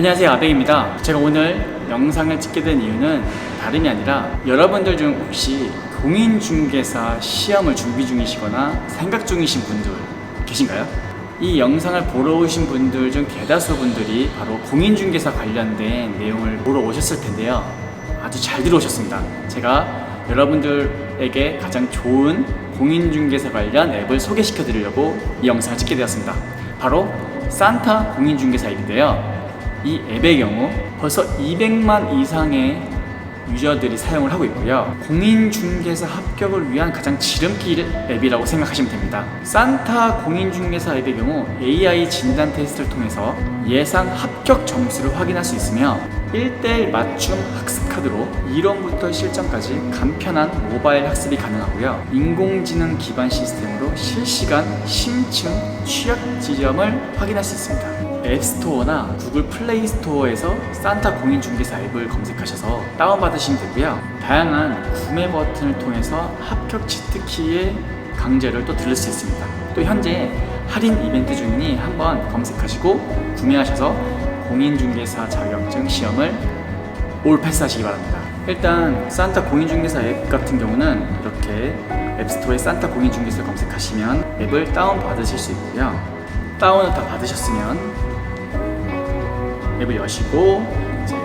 안녕하세요 아뱅입니다. 제가 오늘 영상을 찍게 된 이유는 다름이 아니라 여러분들 중 혹시 공인중개사 시험을 준비 중이시거나 생각 중이신 분들 계신가요? 이 영상을 보러 오신 분들 중 대다수 분들이 바로 공인중개사 관련된 내용을 보러 오셨을 텐데요. 아주 잘 들어오셨습니다. 제가 여러분들에게 가장 좋은 공인중개사 관련 앱을 소개시켜 드리려고 이 영상을 찍게 되었습니다. 바로 산타 공인중개사 앱인데요 이 앱의 경우 벌써 200만 이상의 유저들이 사용을 하고 있고요. 공인중개사 합격을 위한 가장 지름길 앱이라고 생각하시면 됩니다. 산타 공인중개사 앱의 경우 AI 진단 테스트를 통해서 예상 합격 점수를 확인할 수 있으며 1대1 맞춤 학습 카드로 이론부터 실전까지 간편한 모바일 학습이 가능하고요. 인공지능 기반 시스템으로 실시간 심층 취약 지점을 확인할 수 있습니다. 앱스토어나 구글 플레이 스토어에서 산타 공인중개사 앱을 검색하셔서 다운받으시면 되고요. 다양한 구매 버튼을 통해서 합격 치트키의 강제를 또 들을 수 있습니다. 또 현재 할인 이벤트 중이니 한번 검색하시고 구매하셔서 공인중개사 자격증 시험을 올 패스하시기 바랍니다. 일단 산타 공인중개사 앱 같은 경우는 이렇게 앱스토어에 산타 공인중개사 검색하시면 앱을 다운 받으실 수 있고요. 다운을 다 받으셨으면 앱을 여시고 이제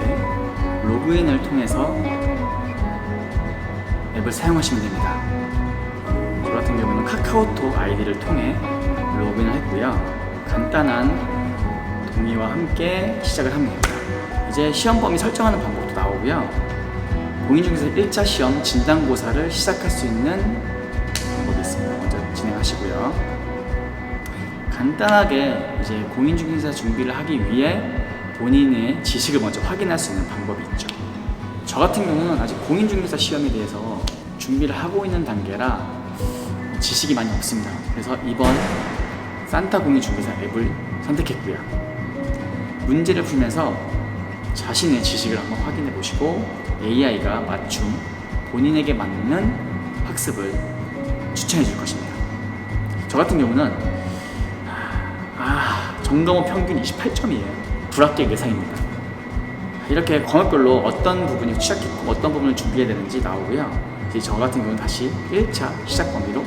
로그인을 통해서 앱을 사용하시면 됩니다. 저 같은 경우는 카카오톡 아이디를 통해 로그인을 했고요. 간단한 동의와 함께 시작을 됩니다. 이제 시험 범위 설정하는 방법도 나오고요. 공인중개사 1차 시험 진단고사를 시작할 수 있는 방법이 있습니다. 먼저 진행하시고요. 간단하게 이제 공인중개사 준비를 하기 위해 본인의 지식을 먼저 확인할 수 있는 방법이 있죠. 저 같은 경우는 아직 공인중개사 시험에 대해서 준비를 하고 있는 단계라 지식이 많이 없습니다. 그래서 이번 산타 공인중개사 앱을 선택했고요. 문제를 풀면서 자신의 지식을 한번 확인해 보시고 AI가 맞춤 본인에게 맞는 학습을 추천해 줄 것입니다. 저 같은 경우는 아, 점검은 평균 28점이에요. 불합격 예상입니다. 이렇게 과목별로 어떤 부분이 취약했고 어떤 부분을 준비해야 되는지 나오고요. 이제 저 같은 경우는 다시 1차 시작 범위로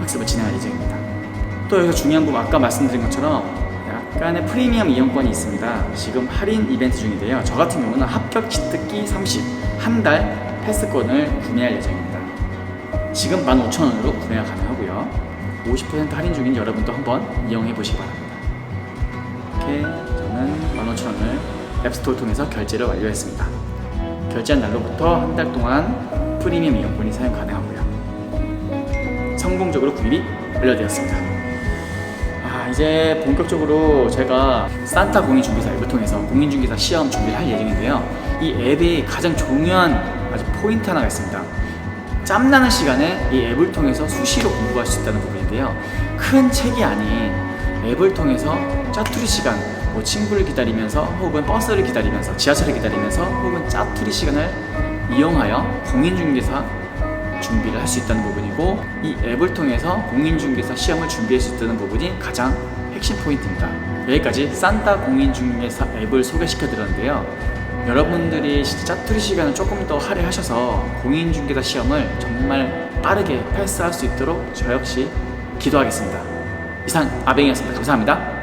학습을 진행할 예정입니다. 또 여기서 중요한 부분 아까 말씀드린 것처럼 약간의 프리미엄 이용권이 있습니다. 지금 할인 이벤트 중인데요. 저 같은 경우는 합격 치트키 30, 한 달 패스권을 구매할 예정입니다. 지금 15,000원으로 구매가 가능하고요. 50% 할인 중인 여러분도 한번 이용해 보시기 바랍니다. 이렇게 저는 15,000원을 앱스토어 통해서 결제를 완료했습니다. 결제한 날로부터 한 달 동안 프리미엄 이용권이 사용 가능하고요. 성공적으로 구입이 완료되었습니다. 아, 이제 본격적으로 제가 산타 공인중개사 앱을 통해서 공인중개사 시험 준비를 할 예정인데요. 이 앱이 가장 중요한 아주 포인트 하나가 있습니다. 짬나는 시간에 이 앱을 통해서 수시로 공부할 수 있다는 부분인데요. 큰 책이 아닌 앱을 통해서 짜투리 시간, 뭐 친구를 기다리면서 혹은 버스를 기다리면서 지하철을 기다리면서 혹은 짜투리 시간을 이용하여 공인중개사 준비를 할 수 있다는 부분이고 이 앱을 통해서 공인중개사 시험을 준비할 수 있다는 부분이 가장 핵심 포인트입니다. 여기까지 산타 공인중개사 앱을 소개시켜 드렸는데요. 여러분들이 진짜 짜투리 시간을 조금 더 할애하셔서 공인중개사 시험을 정말 빠르게 패스할 수 있도록 저 역시 기도하겠습니다. 이상 아뱅이었습니다. 감사합니다.